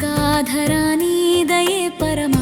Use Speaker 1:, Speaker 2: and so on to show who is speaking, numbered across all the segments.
Speaker 1: गङ्गाधरानीदये परमा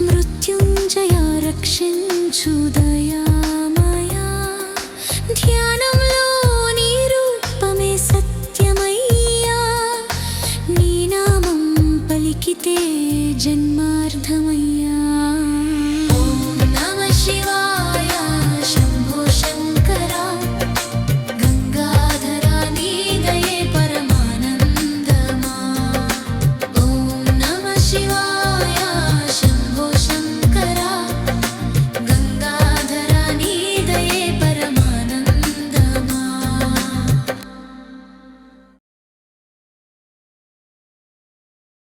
Speaker 1: మృత్యుంజయ రక్షించు దయామయా. ధ్యానంలో నీ రూపమే సత్యమయ్యా. నీ నామం పలికితే జన్మార్థమయ్యా